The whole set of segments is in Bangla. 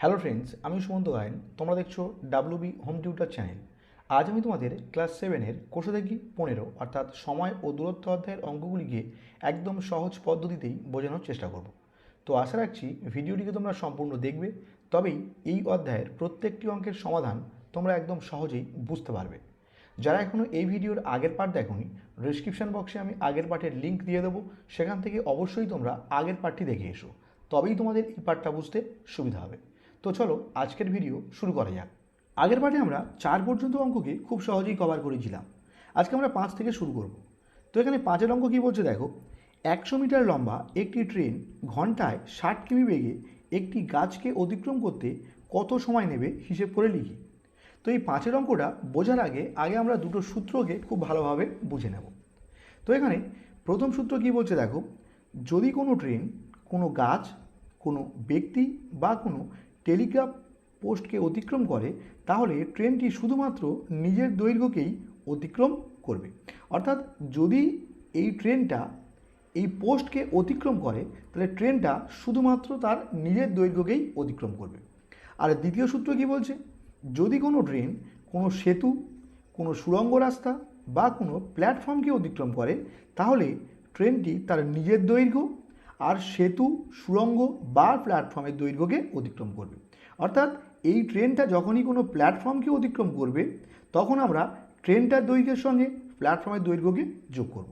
হ্যালো ফ্রেন্ডস আমি সুমন্ত গায়েন তোমরা দেখছ ডাব্লিউবি হোম টিউটার চ্যানেল আজ আমি তোমাদের ক্লাস সেভেনের কোষে দেখি পনেরো, অর্থাৎ সময় ও দূরত্ব অধ্যায়ের অঙ্কগুলিকে একদম সহজ পদ্ধতিতেই বোঝানোর চেষ্টা করব। তো আশা রাখছি ভিডিওটিকে তোমরা সম্পূর্ণ দেখবে, তবেই এই অধ্যায়ের প্রত্যেকটি অঙ্কের সমাধান তোমরা একদম সহজেই বুঝতে পারবে। যারা এখনও এই ভিডিওর আগের পার্ট দেখোনি ডিসক্রিপশন বক্সে আমি আগের পার্টের লিঙ্ক দিয়ে দেবো, সেখান থেকে অবশ্যই তোমরা আগের পার্টটি দেখে এসো। তবেই তোমাদের এই পার্টটা বুঝতে সুবিধা হবে। তো চলো আজকের ভিডিও শুরু করা যাক। আগের পার্টে আমরা চার পর্যন্ত অঙ্ককে খুব সহজেই কভার করেছিলাম। আজকে আমরা পাঁচ থেকে শুরু করব। তো এখানে পাঁচের অঙ্ক কী বলছে দেখো, একশো মিটার লম্বা একটি ট্রেন ঘন্টায় ষাট কিমি বেগে একটি গাছকে অতিক্রম করতে কত সময় নেবে হিসেব করে লিখি। তো এই পাঁচের অঙ্কটা বোঝার আগে আগে আমরা দুটো সূত্রকে খুব ভালোভাবে বুঝে নেব। তো এখানে প্রথম সূত্র কী বলছে দেখো, যদি কোনো ট্রেন কোনো গাছ, কোনো ব্যক্তি বা কোনো টেলিগ্রাফ পোস্টকে অতিক্রম করে, তাহলে ট্রেনটি শুধুমাত্র নিজের দৈর্ঘ্যকেই অতিক্রম করবে। অর্থাৎ যদি এই ট্রেনটা, এই পোস্টকে অতিক্রম করে, তাহলে ট্রেনটা শুধুমাত্র তার নিজের দৈর্ঘ্যকেই অতিক্রম করবে। আর দ্বিতীয় সূত্র কী বলছে? যদি কোনো ট্রেন কোনো সেতু, কোনো সুড়ঙ্গ রাস্তা বা কোনো প্ল্যাটফর্মকে অতিক্রম করে, তাহলে ট্রেনটি তার নিজের দৈর্ঘ্য আর সেতু, সুড়ঙ্গ বা প্ল্যাটফর্মের দৈর্ঘ্যকে অতিক্রম করবে। অর্থাৎ এই ট্রেনটা যখনই কোনো প্ল্যাটফর্মকে অতিক্রম করবে, তখন আমরা ট্রেনটার দৈর্ঘ্যের সঙ্গে প্ল্যাটফর্মের দৈর্ঘ্যকে যোগ করব।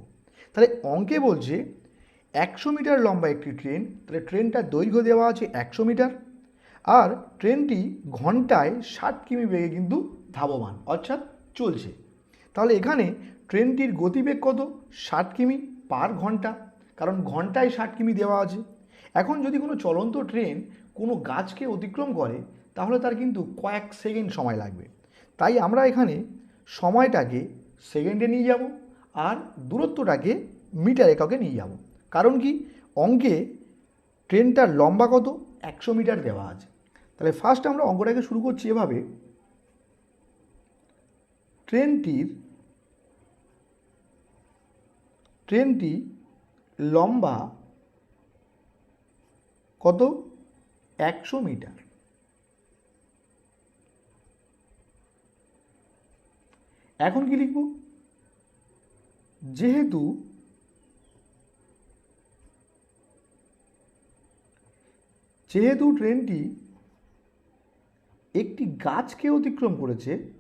তাহলে অঙ্কে বলছে একশো মিটার লম্বা একটি ট্রেন, তাহলে ট্রেনটার দৈর্ঘ্য দেওয়া আছে একশো মিটার, আর ট্রেনটি ঘন্টায় ষাট কিমি বেগে কিন্তু ধাবমান, অর্থাৎ চলছে। তাহলে এখানে ট্রেনটির গতিবেগ কত? ষাট কিমি পার ঘণ্টা, কারণ ঘন্টায় ষাট কিমি দেওয়া আছে। এখন যদি কোনো চলন্ত ট্রেন কোনো গাছকে অতিক্রম করে, তাহলে তার কিন্তু কয়েক সেকেন্ড সময় লাগবে। তাই আমরা এখানে সময়টাকে সেকেন্ডে নিয়ে যাব আর দূরত্বটাকে মিটার এককে নিয়ে যাব। কারণ কি? অঙ্কে ট্রেনটার লম্বা কত? একশো মিটার দেওয়া আছে। তাহলে ফার্স্ট আমরা অঙ্কটাকে শুরু করছি এভাবে। ট্রেনটির, ট্রেনটি লম্বা কত? একশো মিটার। এখন কি লিখব? যেহেতু যেহেতু ট্রেনটি একটি গাছকে অতিক্রম করেছে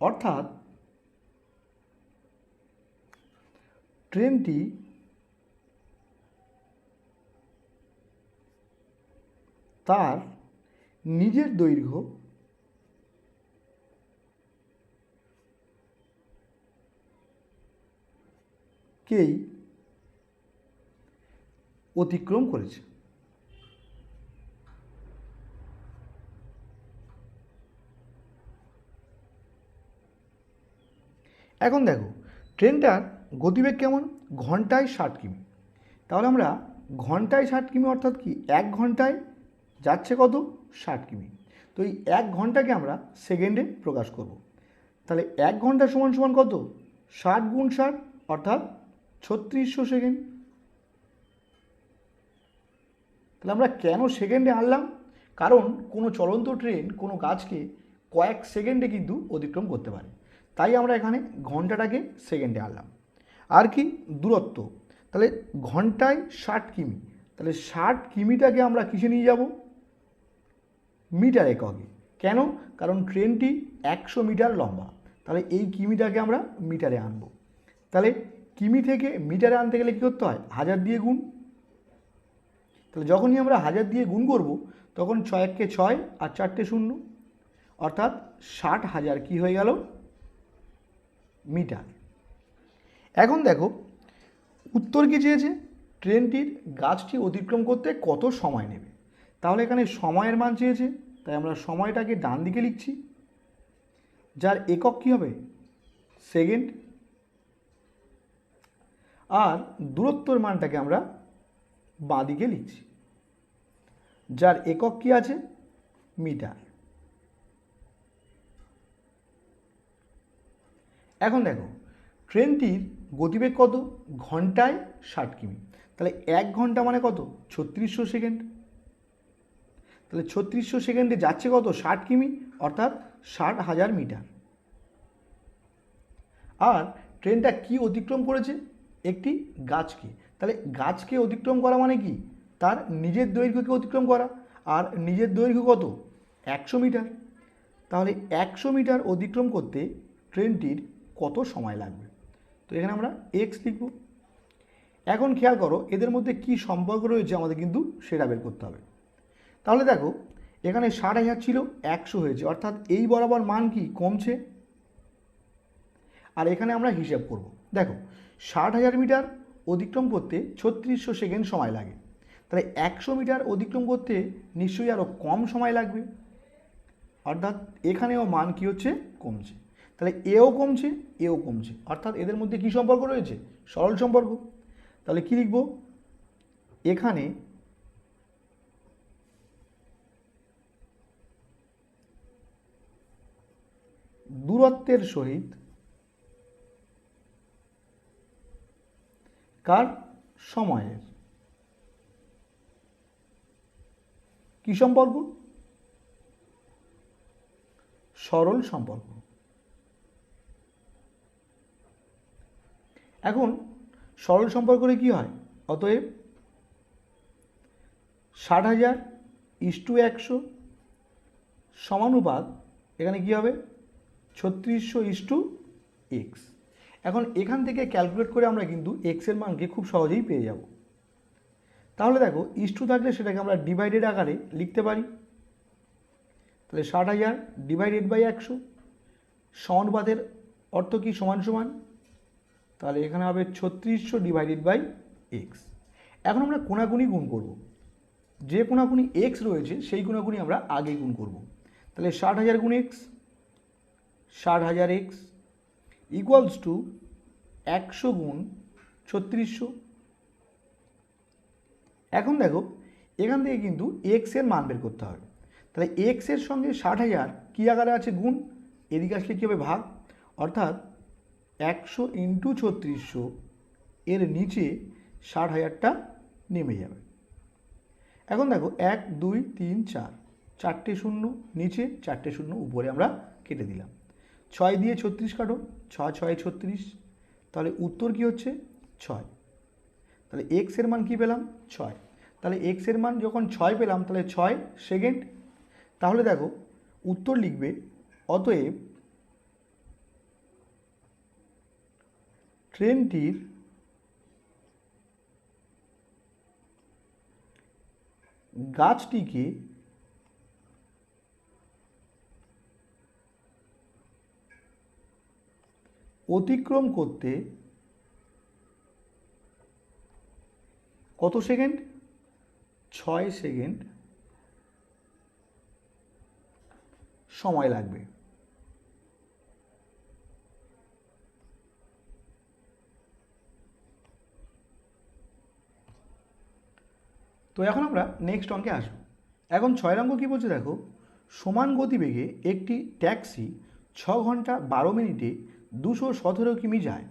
অর্থাৎ ট্রেনটি তার নিজের দৈর্ঘ্য কেই অতিক্রম করেছে। এখন দেখো, ট্রেনটার গতিবেগ কেমন? ঘন্টায় ষাট কিমি। তাহলে আমরা ঘন্টায় ষাট কিমি অর্থাৎ কি এক ঘন্টায় যাচ্ছে কত? ষাট কিমি। তো এই এক ঘন্টাকে আমরা সেকেন্ডে প্রকাশ করব। তাহলে এক ঘণ্টা সমান সমান কত? ষাট গুণ ষাট অর্থাৎ ছত্রিশশো সেকেন্ড। তাহলে আমরা কেন সেকেন্ডে আনলাম কারণ কোনো চলন্ত ট্রেন কোনো গাছকে কয়েক সেকেন্ডে কিন্তু অতিক্রম করতে পারে। তাই আমরা এখানে ঘন্টাটাকে সেকেন্ডে আনলাম। আর কি? দূরত্ব। তাহলে ঘন্টায় ষাট কিমি। তাহলে ষাট কিমিটাকে আমরা কিসে নিয়ে যাব? মিটার এককে। কেন? কারণ ট্রেনটি একশো মিটার লম্বা। তাহলে এই কিমিটাকে আমরা মিটারে আনব। তাহলে কিমি থেকে মিটারে আনতে গেলে কী করতে হয়? হাজার দিয়ে গুণ। তাহলে যখনই আমরা হাজার দিয়ে গুণ করব, তখন ছয়কে ছয় আর চারটে শূন্য। অর্থাৎ ষাট হাজার কি হয়ে গেল? মিটার। এখন দেখো, উত্তর কী চেয়েছে? ট্রেনটির গাছটি অতিক্রম করতে কত সময় নেবে? তাহলে এখানে সময়ের মান চেয়েছে, তাই আমরা সময়টাকে ডান দিকে লিখছি। যার একক কী হবে? সেকেন্ড। আর দূরত্বর মানটাকে আমরা বাঁ দিকে লিখছি। যার একক কি আছে? মিটার। এখন দেখো, ট্রেনটির গতিবেগ কত? ঘন্টায় ষাট কিমি। তাহলে এক ঘণ্টা মানে কত? ছত্রিশশো সেকেন্ড। তাহলে ছত্রিশশো সেকেন্ডে যাচ্ছে কত? ষাট কিমি, অর্থাৎ ষাট হাজার মিটার। আর ট্রেনটা কি অতিক্রম করেছে? একটি গাছকে। তাহলে গাছকে অতিক্রম করা মানে কি? তার নিজের দৈর্ঘ্যকে অতিক্রম করা। আর নিজের দৈর্ঘ্য কত? একশো মিটার। তাহলে একশো মিটার অতিক্রম করতে ট্রেনটির কত সময় লাগবে? তো এখানে আমরা এক্স লিখব। এখন খেয়াল করো, এদের মধ্যে কি সম্পর্ক রয়েছে আমাদের কিন্তু সেটা বের করতে হবে। তাহলে দেখো, এখানে ষাট হাজার ছিল, একশো হয়েছে। অর্থাৎ এই বরাবর মান কি? কমছে। আর এখানে আমরা হিসাব করব। দেখো, ষাট হাজার মিটার অতিক্রম করতে ছত্রিশশো সেকেন্ড সময় লাগে। তাহলে একশো মিটার অতিক্রম করতে নিশ্চয়ই আরও কম সময় লাগবে। অর্থাৎ এখানেও মান কি হচ্ছে? কমছে। তাহলে এও কমছে এও কমছে। অর্থাৎ এদের মধ্যে কি সম্পর্ক রয়েছে? সরল সম্পর্ক। তাহলে কি লিখব? এখানে দূরত্বের সহিত কার সময়ের? কি সম্পর্ক? সরল সম্পর্ক। এখন সরল সম্পর্ক সম্পর্করে কি হয়? অতএব ষাট হাজার ইস্টু একশো সমানুপাত এখানে কি হবে? ছত্রিশশো ইস্টু এক্স এখন এখান থেকে ক্যালকুলেট করে আমরা কিন্তু এক্সের মানকে খুব সহজেই পেয়ে যাব। তাহলে দেখো ইস্টু থাকলে সেটাকে আমরা ডিভাইডেড আকারে লিখতে পারি। তাহলে ষাট হাজার ডিভাইডেড বাই একশো সমানুপাতের অর্থ কি? সমান সমান তাহলে এখানে হবে ছত্রিশশো ডিভাইডেড বাই এক্স এখন আমরা কোনাকুনি গুণ করব। যে কোনাকুনি এক্স রয়েছে, সেই কোনাকুনি আমরা আগে গুণ করব। তাহলে ষাট হাজার গুণ এক্স ষাট হাজার এক্স ইকুয়ালস টু একশো গুণ ছত্রিশশো। এখন দেখো, এখান থেকে কিন্তু এক্সের মান বের করতে হবে। তাহলে এক্সের সঙ্গে ষাট হাজার কী আকারে আছে গুণ? এদিকে আসলে কী হবে ভাগ? অর্থাৎ একশো ইন্টু ছত্রিশশো এর নিচে ষাট হাজারটা নেমে যাবে। এখন দেখো, এক, দুই, তিন, চার, চারটে শূন্য, নিচে চারটে শূন্য, উপরে আমরা কেটে দিলাম। ছয় দিয়ে ছত্রিশ কাটো, ছয় ছয়, ছত্রিশ, তাহলে উত্তর কি হচ্ছে? ছয়। তাহলে এক্সের মান কি পেলাম? ছয়। তাহলে এক্সের মান যখন ছয় পেলাম, তাহলে ছয় সেকেন্ড তাহলে দেখো, উত্তর লিখবে, অতএব ট্রেনটির গাছটিকে অতিক্রম করতে কত সেকেন্ড? ছয় সেকেন্ড সময় লাগবে। তো এখন আমরা নেক্সট অঙ্কে আসব। এখন ছয় অঙ্ক কী বলছে দেখো? সমান গতিবেগে একটি ট্যাক্সি ছ ঘণ্টা বারো মিনিটে দুশো সতেরো কিমি যায়।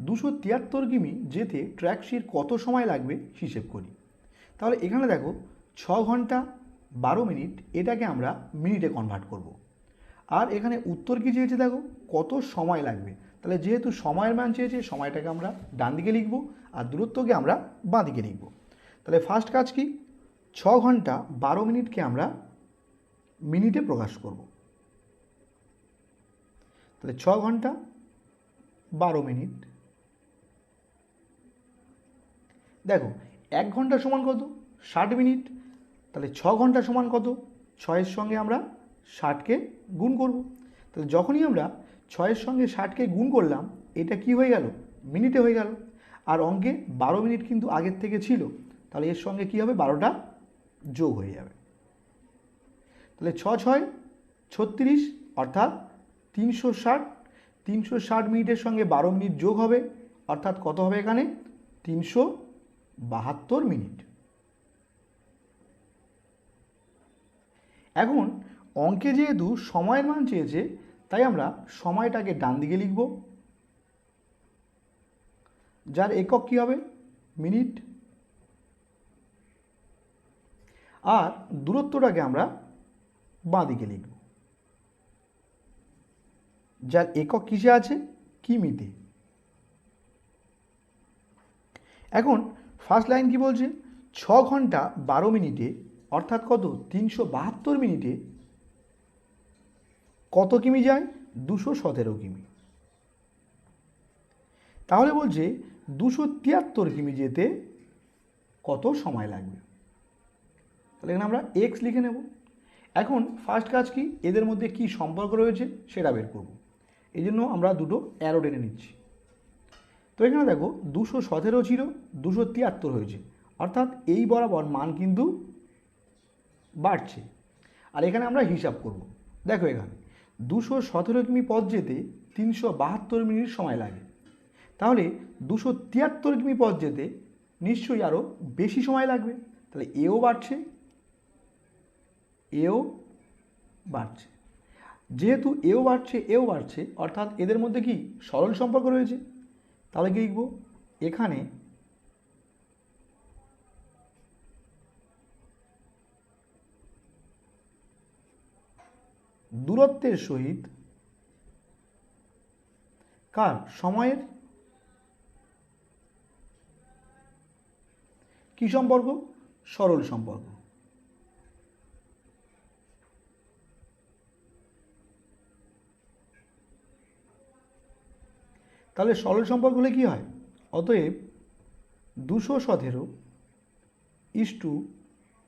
দুশো তিয়াত্তর কিমি যেতে ট্যাক্সির কত সময় লাগবে হিসেব করি। তাহলে এখানে দেখো ছ ঘণ্টা বারো মিনিট, এটাকে আমরা মিনিটে কনভার্ট করব। আর এখানে উত্তর কী চেয়েছে দেখো? কত সময় লাগবে? তাহলে যেহেতু সময়ের মান চেয়েছে, সময়টাকে আমরা ডান দিকে লিখব, আর দূরত্বকে আমরা বাঁ দিকে লিখব। তাহলে ফার্স্ট কাজ কি? ছ ঘণ্টা বারো মিনিটকে আমরা মিনিটে প্রকাশ করব। তাহলে ছ ঘণ্টা বারো মিনিট। দেখো, এক ঘণ্টা সমান কত? ষাট মিনিট। তাহলে ছ ঘণ্টা সমান কত? ছয়ের সঙ্গে আমরা ষাটকে গুণ করব। তাহলে যখনই আমরা ছয়ের সঙ্গে ষাটকে গুণ করলাম, এটা কি হয়ে গেল? মিনিটে হয়ে গেল। আর অঙ্কে বারো মিনিট কিন্তু আগের থেকে ছিল। তাহলে এর সঙ্গে কী হবে? বারোটা যোগ হয়ে যাবে। তাহলে ছ ছয়, ছত্রিশ, অর্থাৎ তিনশো ষাট তিনশো ষাট মিনিটের সঙ্গে বারো মিনিট যোগ হবে। অর্থাৎ কত হবে এখানে? তিনশো বাহাত্তর মিনিট। এখন অঙ্কে যেহেতু সময়ের মান চেয়েছে, তাই আমরা সময়টাকে ডান দিকে লিখব। যার একক কী হবে? মিনিট। আর দূরত্বটাকে আমরা বাঁ দিকে লিখব। যার একক কিসে আছে? কিমিতে। এখন ফার্স্ট লাইন কি বলছে? ছ ঘণ্টা বারো মিনিটে, অর্থাৎ কত? তিনশো বাহাত্তর মিনিটে কত কিমি যায়? দুশো সতেরো কিমি। তাহলে বলছে দুশো তিয়াত্তর কিমি যেতে কত সময় লাগবে? তাহলে এখানে আমরা এক্স লিখে নেব। এখন ফার্স্ট কাজ কি? এদের মধ্যে কি সম্পর্ক রয়েছে সেটা বের করব। এই জন্য আমরা দুটো অ্যারো টেনে নিচ্ছি। তো এখানে দেখো, দুশো সতেরো ছিল, দুশো তিয়াত্তর হয়েছে। অর্থাৎ এই বরাবর মান কিন্তু বাড়ছে। আর এখানে আমরা হিসাব করব। দেখো এখানে, দুশো সতেরো কিমি পথ যেতে তিনশো বাহাত্তর মিনিট সময় লাগে। তাহলে দুশো তিয়াত্তর কিমি পথ যেতে নিশ্চয়ই আরও বেশি সময় লাগবে। তাহলে এও বাড়ছে এও বাড়ছে। যেহেতু এও বাড়ছে এও বাড়ছে, অর্থাৎ এদের মধ্যে কি সরল সম্পর্ক রয়েছে? তাহলে কি লিখব? এখানে দূরত্বের সহিত কার? সময়ের কি সম্পর্ক? সরল সম্পর্ক। তাহলে সরল সম্পর্ক হলে কী হয়? অতএব দুশো সতেরো ইস টু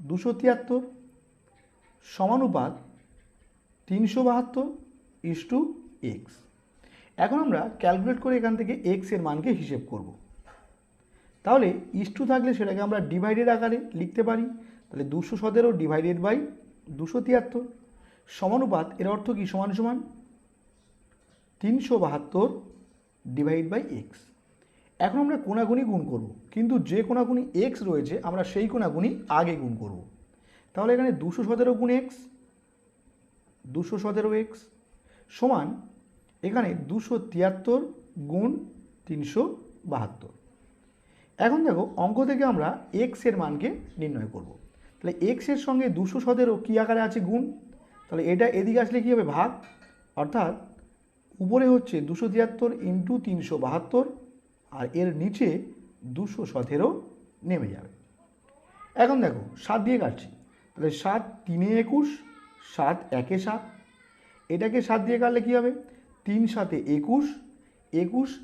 দুশো তিয়াত্তর সমানুপাত তিনশো বাহাত্তর ইস টু এক্স। এখন আমরা ক্যালকুলেট করে এখান থেকে এক্সের মানকে হিসেব করব। তাহলে ইস টু থাকলে সেটাকে আমরা ডিভাইডেড আকারে লিখতে পারি। তাহলে দুশো সতেরো ডিভাইডেড বাই দুশো তিয়াত্তর সমানুপাত এর অর্থ কি সমান সমান? তিনশো বাহাত্তর ডিভাইড বাই এক্স এখন আমরা কোনাগুনি গুণ করব, কিন্তু যে কোনাগুনি এক্স রয়েছে, আমরা সেই কোনাগুনি আগে গুণ করব। তাহলে এখানে দুশো সতেরো গুণ এক্স দুশো সতেরো এক্স সমান এখানে দুশো তিয়াত্তর গুণ তিনশো বাহাত্তর। এখন দেখো, অঙ্ক থেকে আমরা এক্সের মানকে নির্ণয় করব। তাহলে এক্সের সঙ্গে দুশো সতেরো কী আকারে আছে গুণ? তাহলে এটা এদিকে আসলে কী হবে? ভাগ। অর্থাৎ উপরে হচ্ছে দুশো তিয়াত্তর ইন্টু তিনশো বাহাত্তর, আর এর নিচে দুশো সতেরো নেমে যাবে। এখন দেখো, সাত দিয়ে কাটছি। তাহলে সাত তিনে একুশ, সাত একে সাত। এটাকে সাত দিয়ে কাটলে কী হবে? তিন সাতে একুশ একুশ,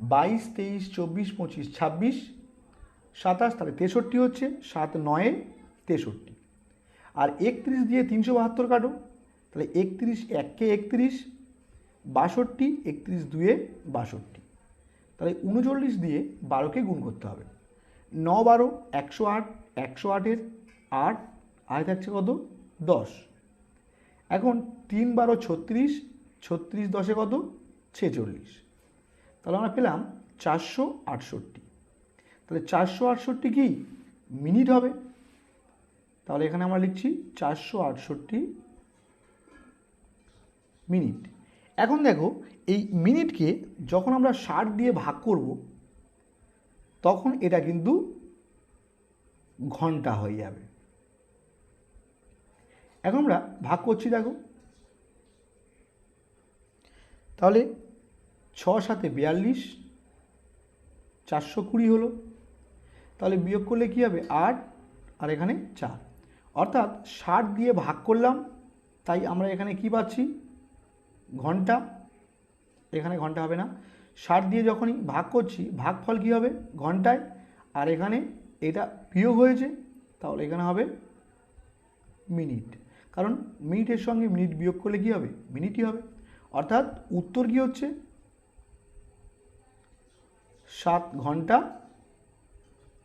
বাইশ, তেইশ, চব্বিশ, পঁচিশ, ছাব্বিশ, সাতাশ তাহলে তেষট্টি হচ্ছে, সাত নয়ে, তেষট্টি। আর একত্রিশ দিয়ে তিনশো বাহাত্তর কাটো, তাহলে একত্রিশ এককে একত্রিশ বাষট্টি, একত্রিশ দুয়ে বাষট্টি। তাহলে উনচল্লিশ দিয়ে বারোকে গুণ করতে হবে। ন বারো, একশো আট, একশো আটের আট, আয় থাকছে কত? দশ। এখন তিন বারো ছত্রিশ ছত্রিশ দশে কত? ছেচল্লিশ। তাহলে আমরা পেলাম চারশো আটষট্টি। তাহলে চারশো আটষট্টি কি? মিনিট হবে। তাহলে এখানে আমরা লিখছি চারশো আটষট্টি মিনিট। এখন দেখো, এই মিনিটকে যখন আমরা ষাট দিয়ে ভাগ করব, তখন এটা কিন্তু ঘণ্টা হয়ে যাবে। এখন আমরা ভাগ করছি দেখো। তাহলে ছ সাথে বিয়াল্লিশ, চারশো কুড়ি হলো। তাহলে বিয়োগ করলে কী হবে? আট, আর এখানে চার। অর্থাৎ ষাট দিয়ে ভাগ করলাম, তাই আমরা এখানে কি পাচ্ছি? ঘণ্টা, এখানে ঘণ্টা হবে না। ষাট দিয়ে যখনই ভাগ করছি, ভাগফল কী হবে? ঘন্টায়। আর এখানে এটা বিয়োগ হয়েছে, তাহলে এখানে হবে মিনিট। কারণ মিনিটের সঙ্গে মিনিট বিয়োগ করলে কী হবে? মিনিটই হবে। অর্থাৎ উত্তর কী হচ্ছে? সাত ঘণ্টা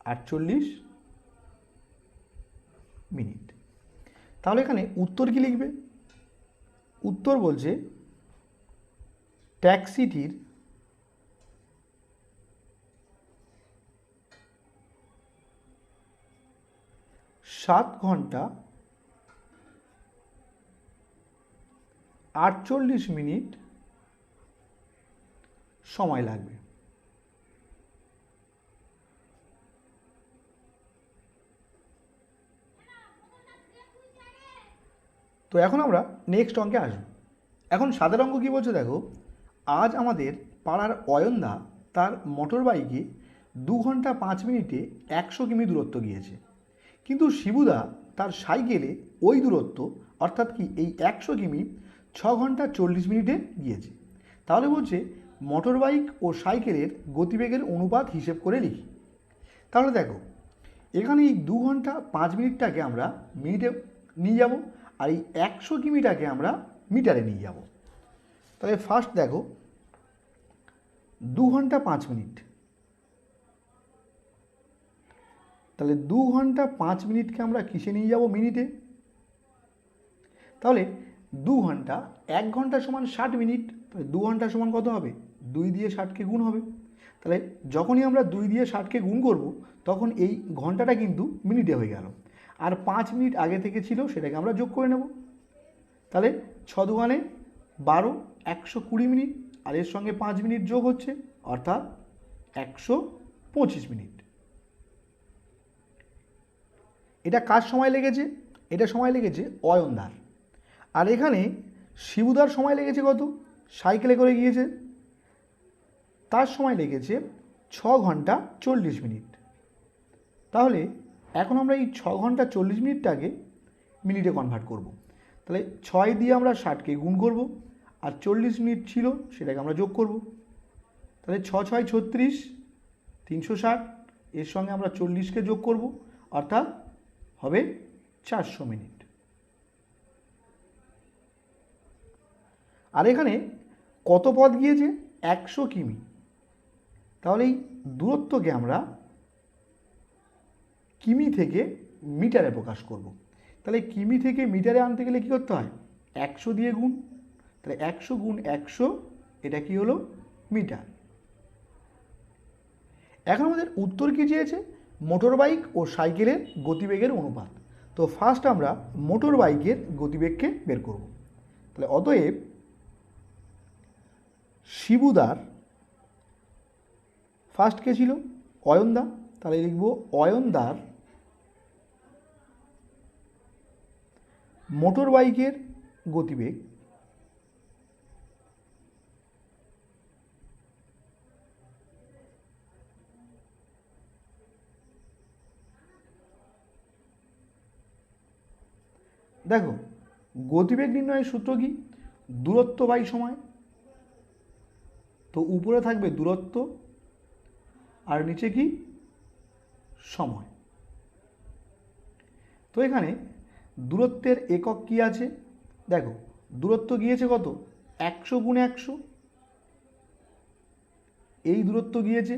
আটচল্লিশ মিনিট। তাহলে এখানে উত্তর কী লিখবে? উত্তর বলছে ট্যাক্সিটির সাত ঘণ্টা আটচল্লিশ মিনিট সময় লাগবে। তো এখন আমরা নেক্সট অঙ্কে আসব। এখন সাদের অঙ্ক কী বলছে দেখো? আজ আমাদের পাড়ার অয়নদা তার মোটর বাইকে দু ঘণ্টা পাঁচ মিনিটে একশো কিমি দূরত্ব গিয়েছে। কিন্তু শিবুদা তার সাইকেলে ওই দূরত্ব, অর্থাৎ কি এই একশো কিমি, ছ ঘণ্টা চল্লিশ মিনিটে গিয়েছে। তাহলে বলছে মোটর বাইক ও সাইকেলের গতিবেগের অনুপাত হিসেব করে লিখি। তাহলে দেখো, এখানে এই দু ঘণ্টা পাঁচ মিনিটটাকে আমরা মিনিটে নিয়ে যাব, আর এই একশো কিমিটাকে আমরা মিটারে নিয়ে যাব। তাহলে ফার্স্ট দেখো, দু ঘণ্টা পাঁচ মিনিট। তাহলে দু ঘণ্টা পাঁচ মিনিটকে আমরা কিসে নিয়ে যাব মিনিটে? তাহলে দু ঘণ্টা, এক ঘণ্টা সমান ষাট মিনিট, তাহলে দু ঘণ্টা সমান কত হবে? দুই দিয়ে ষাটকে গুণ হবে। তাহলে যখনই আমরা দুই দিয়ে ষাটকে গুণ করব, তখন এই ঘন্টাটা কিন্তু মিনিটে হয়ে গেল। আর পাঁচ মিনিট আগে থেকে ছিল, সেটাকে আমরা যোগ করে নেব। তাহলে ছ দুগানে বারো একশো কুড়ি মিনিট আর এর সঙ্গে পাঁচ মিনিট যোগ হচ্ছে, অর্থাৎ একশো পঁচিশ মিনিট। এটা কার সময় লেগেছে? এটা সময় লেগেছে অয়নদার। আর এখানে শিবুদার সময় লেগেছে কত? সাইকেলে করে গিয়েছে। তার সময় লেগেছে ছ ঘণ্টা চল্লিশ মিনিট। তাহলে এখন আমরা এই ছ ঘণ্টা চল্লিশ মিনিটটাকে মিনিটে কনভার্ট করব। তাহলে ছয় দিয়ে আমরা ষাটকে গুণ করব। আর চল্লিশ মিনিট ছিল সেটাকে আমরা যোগ করব। তাহলে ছ ছয় ছত্রিশ, তিনশো ষাট, এর সঙ্গে আমরা চল্লিশকে যোগ করব, অর্থাৎ হবে চারশো মিনিট। আর এখানে কত পথ গিয়েছে? একশো কিমি। তাহলে এই দূরত্বকে আমরা কিমি থেকে মিটারে প্রকাশ করব। তাহলে কিমি থেকে মিটারে আনতে গেলে কী করতে হয়? একশো দিয়ে গুণ। তাহলে একশো গুণ একশো, এটা কি হলো? মিটার। এখন আমাদের উত্তর কী চেয়েছে মোটর বাইক ও সাইকেলের গতিবেগের অনুপাত। তো ফার্স্ট আমরা মোটর বাইকের গতিবেগকে বের করব। তাহলে অতএব শিবুদার ফার্স্ট কে ছিল? অয়নদা তাহলে লিখব অয়নদার মোটর বাইকের গতিবেগ দেখো, গতিবেগ নির্ণয়ের সূত্র কি? দূরত্ব বাই সময়। তো উপরে থাকবে দূরত্ব, আর নিচে কি? সময়। তো এখানে দূরত্বের একক কি আছে? দেখো, দূরত্ব গিয়েছে কত? একশো গুণে একশো। এই দূরত্ব গিয়েছে,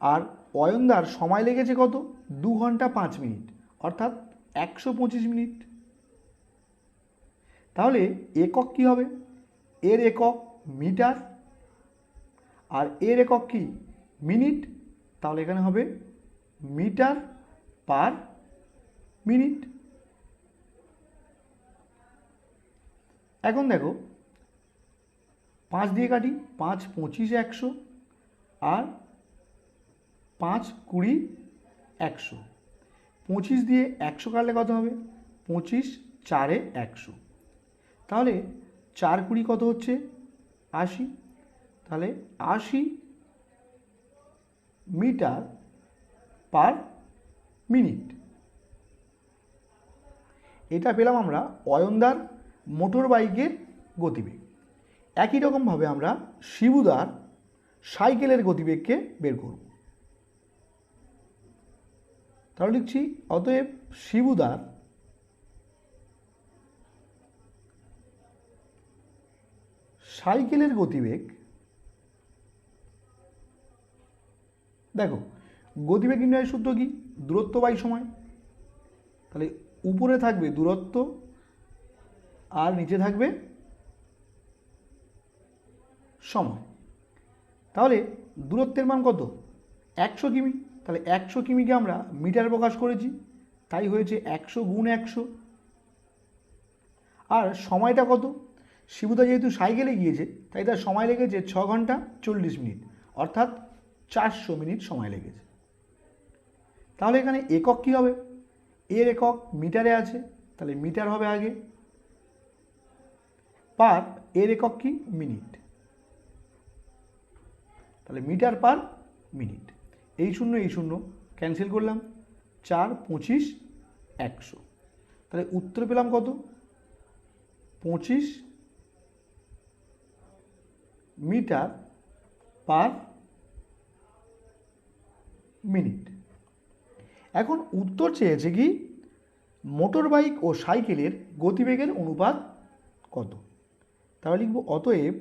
আর অয়নদার সময় লেগেছে কত? দু ঘণ্টা পাঁচ মিনিট, অর্থাৎ একশো পঁচিশ মিনিট। তাহলে একক কি হবে? এর একক মিটার। আর এর একক কি? মিনিট। তাহলে এখানে হবে মিটার পার মিনিট। এখন দেখো, পাঁচ দিয়ে কাটি, পাঁচ পঁচিশ একশো আর পাঁচ কুড়ি একশো। পঁচিশ দিয়ে একশো কাটলে কত হবে? পঁচিশ চারে একশো। তাহলে চার কুড়ি কত হচ্ছে? আশি। তাহলে আশি মিটার পার মিনিট। এটা পেলাম আমরা অয়নদার মোটর বাইকের গতিবেগ। একই রকমভাবে আমরা শিবুদার সাইকেলের গতিবেগকে বের করব। তাহলে লিখছি, অতএব শিবুদার সাইকেলের গতিবেগ, দেখো, গতিবেগ নির্ণয়ের সূত্র কি? দূরত্ব বাই সময়। তাহলে উপরে থাকবে দূরত্ব আর নিচে থাকবে সময়। তাহলে দূরত্বের মান কত? একশো কিমি। তাহলে একশো কিমিকে আমরা মিটার প্রকাশ করেছি। তাই হয়েছে একশো গুণ একশো। আর সময়টা কত? শিবুদা যেহেতু সাইকেলে গিয়েছে, তাই তার সময় লেগেছে ছ ঘণ্টা চল্লিশ মিনিট, অর্থাৎ চারশো মিনিট সময় লেগেছে। তাহলে এখানে একক কী হবে? এর একক মিটারে আছে, তাহলে মিটার হবে আগে। পার এর একক কি? মিনিট। তাহলে মিটার পার মিনিট। এই শূন্য এই শূন্য, ক্যান্সেল করলাম, চার পঁচিশ একশো। তাহলে উত্তর পেলাম কত? পঁচিশ মিটার পার মিনিট। এখন উত্তর চেয়েছে কি, মোটর বাইক ও সাইকেলের গতিবেগের অনুপাত কত? তাহলে লিখব অতএব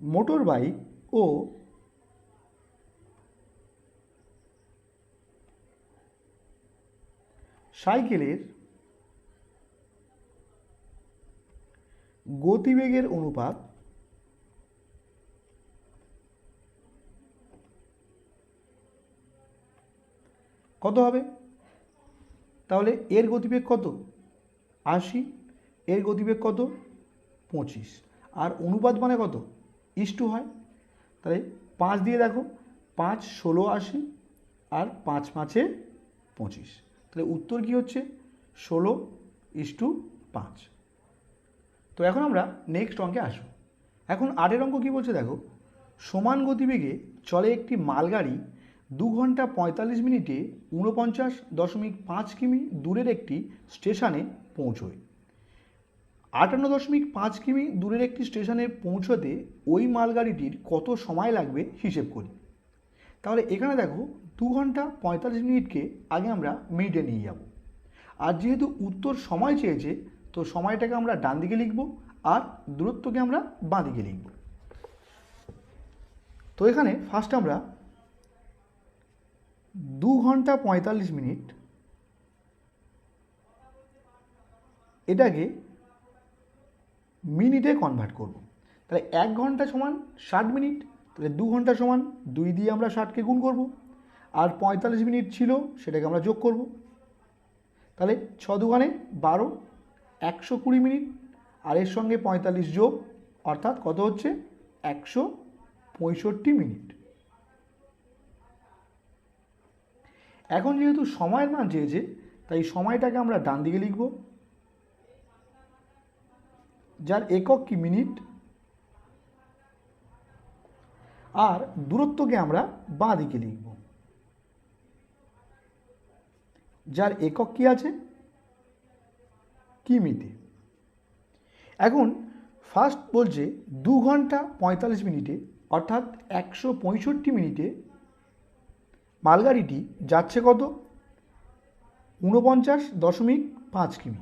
মোটর বাইক ও সাইকেলের গতিবেগের অনুপাত কত হবে? তাহলে এর গতিবেগ কত? আশি। এর গতিবেগ কত? পঁচিশ। আর অনুপাত মানে কত? ইস্টু হয়। তাহলে পাঁচ দিয়ে দেখো, পাঁচ ষোলো আশি আর পাঁচ পাঁচে পঁচিশ। তাহলে উত্তর কী হচ্ছে? ষোলো ইস্টু পাঁচ। তো এখন আমরা নেক্সট অঙ্কে আসব। এখন আটের অঙ্ক কী বলছে দেখো? সমান গতিবেগে চলে একটি মালগাড়ি দু ঘণ্টা পঁয়তাল্লিশ মিনিটে ঊনপঞ্চাশ দশমিক পাঁচ কিমি দূরের একটি স্টেশনে পৌঁছয়। আটান্ন দশমিক পাঁচ কিমি দূরের একটি স্টেশনে পৌঁছতে ওই মালগাড়িটির কত সময় লাগবে হিসেব করি। তাহলে এখানে দেখো, দু ঘণ্টা পঁয়তাল্লিশ মিনিটকে আগে আমরা মিনিটে নিয়ে যাব। আর যেহেতু উত্তর সময় চেয়েছে তো সময়টাকে আমরা ডান দিকে লিখব আর দূরত্বকে আমরা বাঁ দিকে লিখব। তো এখানে ফার্স্ট আমরা দু ঘণ্টা পঁয়তাল্লিশ মিনিট এটাকে মিনিটে কনভার্ট করব। তাহলে এক ঘণ্টা সমান ষাট মিনিট, তাহলে দু ঘণ্টা সমান দুই দিয়ে আমরা ষাটকে গুণ করব। আর পঁয়তাল্লিশ মিনিট ছিল সেটাকে আমরা যোগ করব। তাহলে ছ দুগানে বারো একশো কুড়ি মিনিট আর এর সঙ্গে পঁয়তাল্লিশ যোগ, অর্থাৎ কত হচ্ছে? একশো পঁয়ষট্টি মিনিট। এখন যেহেতু সময়ের মান চেয়েছে, তাই সময়টাকে আমরা ডান দিকে লিখব। যার একক কি মিনিট? আর দূরত্বকে আমরা বাঁ দিকে লিখব। যার একক কি আছে? কিমিতে এখন ফার্স্ট বলছে দু ঘণ্টা পঁয়তাল্লিশ মিনিটে, অর্থাৎ একশো পঁয়ষট্টি মিনিটে। মালগাড়িটি যাচ্ছে কত? ঊনপঞ্চাশ দশমিক পাঁচ কিমি।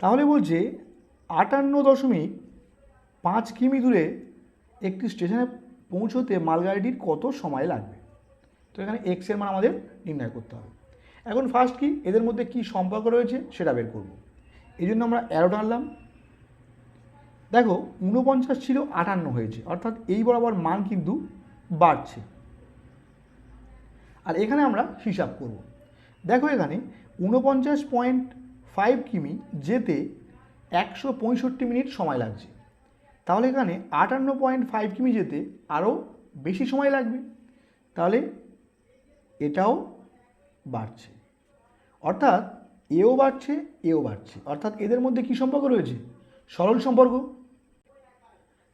তাহলে বলছে আটান্ন দশমিক পাঁচ কিমি দূরে একটি স্টেশনে পৌঁছতে মালগাড়িটির কত সময় লাগবে? তো এখানে এক্সের মান আমাদের নির্ণয় করতে হবে। এখন ফার্স্ট কি? এদের মধ্যে কি সম্পর্ক রয়েছে? সেটা বের করব। এই জন্য আমরা অ্যারো টানলাম। দেখো ঊনপঞ্চাশ ছিল আটান্ন হয়েছে, অর্থাৎ এই বরাবর মান কিন্তু বাড়ছে। আর এখানে আমরা হিসাব করব। দেখো এখানে ঊনপঞ্চাশ পয়েন্ট ফাইভ কিমি যেতে একশো পঁয়ষট্টি মিনিট সময় লাগছে। তাহলে এখানে আটান্ন পয়েন্ট ফাইভ কিমি যেতে আরও বেশি সময় লাগবে। তাহলে এটাও বাড়ছে। অর্থাৎ এও বাড়ছে এও বাড়ছে। অর্থাৎ এদের মধ্যে কী সম্পর্ক রয়েছে? সরল সম্পর্ক।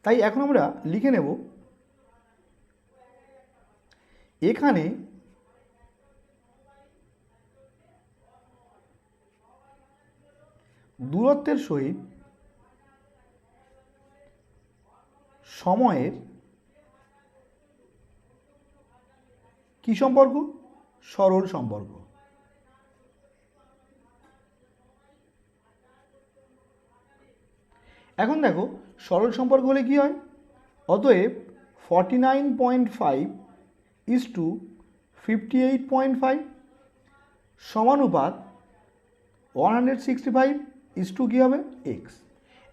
তাই এখন আমরা লিখে নেব, এখানে দূরত্বের সহিত সময়ের কি সম্পর্ক? সরল সম্পর্ক। এখন দেখো, সরল সম্পর্ক হলে কি হয়? অতএব forty nine point five is to fifty eight point five সমানুপাত one hundred sixty five is to কী হবে? এক্স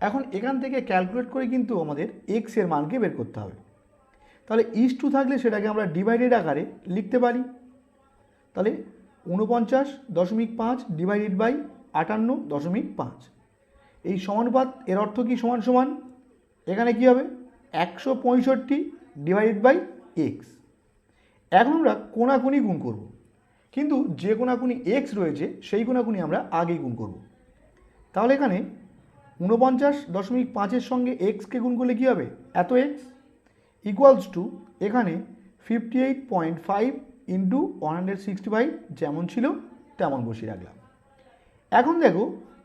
এখন এখান থেকে ক্যালকুলেট করে কিন্তু আমাদের এক্সের মানকে বের করতে হবে। তাহলে ইস টু থাকলে সেটাকে আমরা ডিভাইডেড আকারে লিখতে পারি। তাহলে উনপঞ্চাশ দশমিক পাঁচ ডিভাইডেড বাই আটান্ন দশমিক পাঁচ। এই সমানুপাত এর অর্থ কি সমান সমান? এখানে কি হবে? একশো পঁয়ষট্টি ডিভাইডেড বাই এক্স এখন আমরা কোনাকুনি গুণ করব। কিন্তু যে কোনাকুনি এক্স রয়েছে, সেই কোনাকুনি আমরা আগেই গুণ করব। তাহলে এখানে উনপঞ্চাশ দশমিক পাঁচের সঙ্গে এক্সকে গুণ করলে কী হবে? এত এক্স ইকুয়ালস টু এখানে fifty eight point five into one hundred sixty five যেমন ছিল, তেমন বসিয়ে রাখলাম। এখন দেখো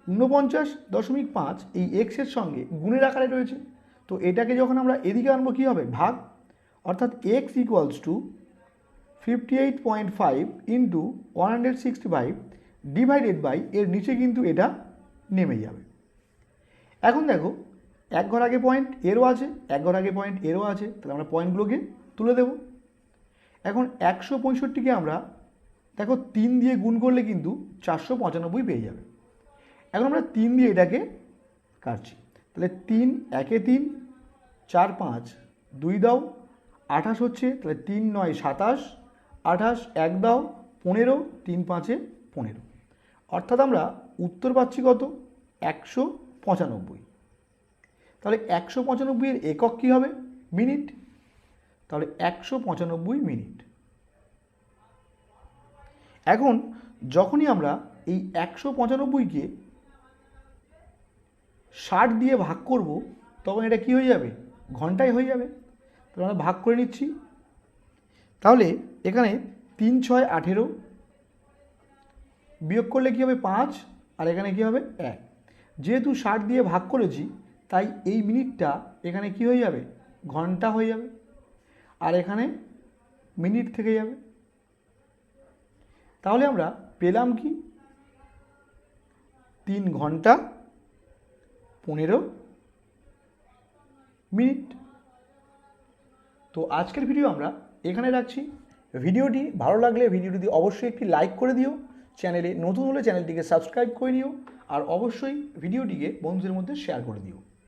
ঊনপঞ্চাশ দশমিক পাঁচ এই এক্সের সঙ্গে গুণের আকারে রয়েছে। তো এটাকে যখন আমরা এদিকে আনব, কী হবে? ভাগ। অর্থাৎ x equals to fifty eight point five into one hundred sixty five divided by এর নিচে কিন্তু এটা নেমে যাবে। এখন দেখো, এক ঘর আগে পয়েন্ট এরও আছে, এক ঘর আগে পয়েন্ট এরও আছে, তাহলে আমরা পয়েন্টগুলোকে তুলে দেব। এখন একশো পঁয়ষট্টিকে আমরা, দেখো, তিন দিয়ে গুণ করলে কিন্তু চারশো পঁচানব্বই পেয়ে যাবে। এখন আমরা তিন দিয়ে এটাকে কাটছি। তাহলে তিন, একে তিন, চার, পাঁচ, দুই দাও, আঠাশ হচ্ছে, তাহলে তিন, নয়, সাতাশ, আঠাশ, এক দাও, পনেরো, তিন, পাঁচে পনেরো। অর্থাৎ আমরা উত্তর পাচ্ছি কত? একশো পঁচানব্বই। তাহলে একশো পঁচানব্বইয়ের একক কী হবে? মিনিট। তাহলে একশো পঁচানব্বই মিনিট। এখন যখনই আমরা এই একশো পঁচানব্বইকে ষাট দিয়ে ভাগ করব, তখন এটা কি হয়ে যাবে? ঘন্টায় হয়ে যাবে। তাহলে আমরা ভাগ করে নিচ্ছি। তাহলে এখানে তিন ছয় আঠেরো বিয়োগ করলে কী হবে পাঁচ, আর এখানে কী হবে এক। যেহেতু ষাট দিয়ে ভাগ করেছি, তাই এই মিনিটটা এখানে কি হয়ে যাবে? ঘণ্টা হয়ে যাবে। আর এখানে মিনিট থেকে যাবে। তাহলে আমরা পেলাম কি? তিন ঘণ্টা পনেরো মিনিট। তো আজকের ভিডিও আমরা এখানে রাখছি। ভিডিওটি ভালো লাগলে ভিডিওটি অবশ্যই একটি লাইক করে দিও। চ্যানেলে নতুন হলে চ্যানেলটিকে সাবস্ক্রাইব করে নিও। আর অবশ্যই ভিডিওটিকে বন্ধুদের মধ্যে শেয়ার করে দিও।